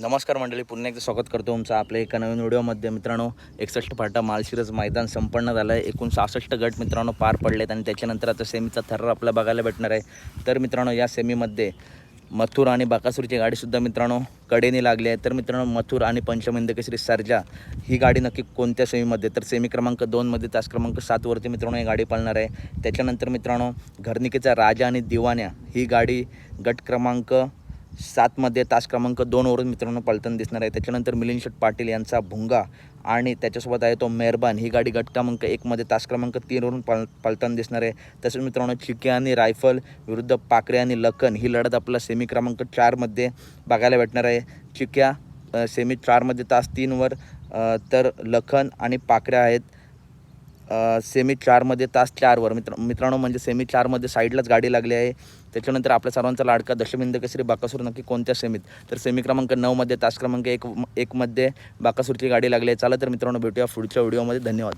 नमस्कार मंडळी पुन्हा एकदा स्वागत करतो तुमचं आपल्या एका नवीन व्हिडिओमध्ये. मित्रांनो एकसष्ट फाटा मालशिरज मैदान संपन्न झालं आहे एकूण सहासष्ट गट मित्रांनो पार पडलेत आणि त्याच्यानंतर आता सेमीचा थर्र आपल्या बघायला भेटणार आहे. तर मित्रांनो या सेमीमध्ये मथुर आणि बाकासूरची गाडीसुद्धा मित्रांनो कडेने लागली आहे. तर मित्रांनो मथुर आणि पंचमहिंद सर्जा ही गाडी नक्की कोणत्या सेमीमध्ये? तर सेमी क्रमांक दोनमध्ये तास क्रमांक सातवरती मित्रांनो ही गाडी पाळणार आहे. त्याच्यानंतर मित्रांनो घरनिकेचा राजा आणि दिवाण्या ही गाडी गट क्रमांक सातमध्ये तास क्रमांक दोनवरून मित्रांनो पलटण दिसणार आहे. त्याच्यानंतर मिलिंद पाटील यांचा भुंगा आणि त्याच्यासोबत आहे तो मेहरबान. ही गाडी गट क्रमांक एकमध्ये तास क्रमांक तीनवरून पल पलटण दिसणार आहे. तसेच मित्रांनो चिके आणि रायफल विरुद्ध पाकरे आणि लखन ही लढत आपल्याला सेमी क्रमांक चारमध्ये बघायला भेटणार आहे. चिक्या सेमी चारमध्ये तास तीनवर तर लखन आणि पाकऱ्या आहेत सेमी चारमध्ये तास चारवर. मित्र मित्रांनो म्हणजे सेमी चारमध्ये साईडलाच गाडी लागली आहे. त्याच्यानंतर आपल्या सर्वांचा लाडका दशमिंद केसरी बाकासूर नक्की कोणत्या सेमीत? तर सेमी क्रमांक नऊमध्ये तास क्रमांक एक एकमध्ये बाकासूरची गाडी लागली आहे. चला तर मित्रांनो भेटूया पुढच्या व्हिडिओमध्ये धन्यवाद.